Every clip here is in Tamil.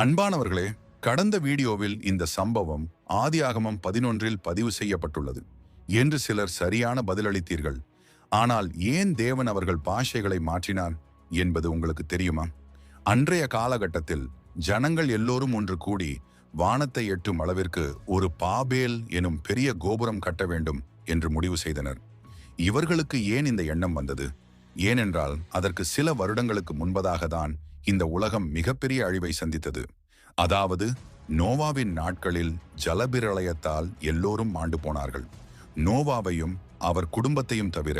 அன்பானவர்களே கடந்த வீடியோவில் இந்த சம்பவம் ஆதியாகமம் பதினொன்றில் பதிவு செய்யப்பட்டுள்ளது என்று சிலர் சரியான பதிலளித்தீர்கள். ஆனால் ஏன் தேவன் அவர்கள் பாஷைகளை மாற்றினார் என்பது உங்களுக்கு தெரியுமா? அன்றைய காலகட்டத்தில் ஜனங்கள் எல்லோரும் ஒன்று கூடி வானத்தை எட்டும் அளவிற்கு ஒரு பாபேல் எனும் பெரிய கோபுரம் கட்ட வேண்டும் என்று முடிவு செய்தனர். இவர்களுக்கு ஏன் இந்த எண்ணம் வந்தது? ஏனென்றால் அதற்கு சில வருடங்களுக்கு முன்பதாக தான் இந்த உலகம் மிகப்பெரிய அழிவை சந்தித்தது. அதாவது நோவாவின் நாட்களில் ஜலபிரளயத்தால் எல்லோரும் மாண்டு போனார்கள். நோவாவையும் அவர் குடும்பத்தையும் தவிர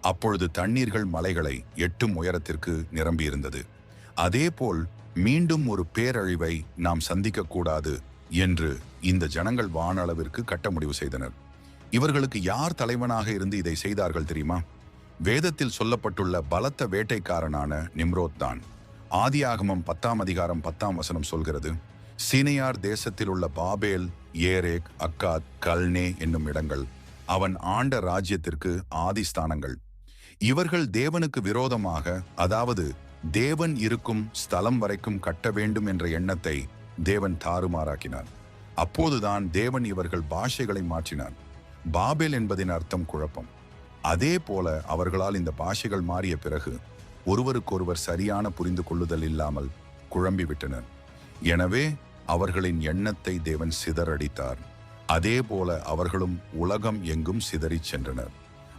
அப்பொழுது தண்ணீர்கள் மலைகளை எட்டும் உயரத்திற்கு நிரம்பியிருந்தது. அதேபோல் மீண்டும் ஒரு பேரழிவை நாம் சந்திக்கக்கூடாது என்று இந்த ஜனங்கள் வானளவிற்கு கட்ட முடிவு செய்தனர். இவர்களுக்கு யார் தலைவனாக இருந்து இதை செய்தார்கள் தெரியுமா? வேதத்தில் சொல்லப்பட்டுள்ள பலத்த வேட்டைக்காரனான நிம்ரோத் தான் ஆதியாகமம் பத்தாம் அதிகாரம் பத்தாம் வசனம் சொல்கிறது சீனையார் தேசத்தில் உள்ள பாபேல் ஏரேக் அக்காத் கல்னே என்னும் இடங்கள். அவன் ஆண்ட ராஜ்யத்திற்கு ஆதிஸ்தானங்கள். இவர்கள் தேவனுக்கு விரோதமாக அதாவது தேவன் இருக்கும் ஸ்தலம் வரைக்கும் கட்ட வேண்டும் என்ற எண்ணத்தை தேவன் தாறுமாறாக்கினார் அப்போதுதான் தேவன் இவர்கள் பாஷைகளை மாற்றினார் பாபேல் என்பதின் அர்த்தம் குழப்பம். அதே போல அவர்களால் இந்த பாஷைகள் மாறிய பிறகு ஒருவருக்கொருவர் சரியான புரிந்து கொள்ளுதல் இல்லாமல் குழம்பிவிட்டனர். எனவே அவர்களின் எண்ணத்தை தேவன் சிதறடித்தார். அதே போல அவர்களும் உலகம் எங்கும் சிதறிச் சென்றனர்.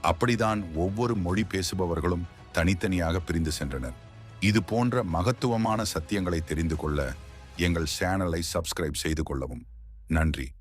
அப்படிதான் ஒவ்வொரு மொழி பேசுபவர்களும் தனித்தனியாக பிரிந்து சென்றனர். இது போன்ற மகத்துவமான சத்தியங்களை தெரிந்து கொள்ள எங்கள் சேனலை சப்ஸ்கிரைப் செய்து கொள்ளவும். நன்றி.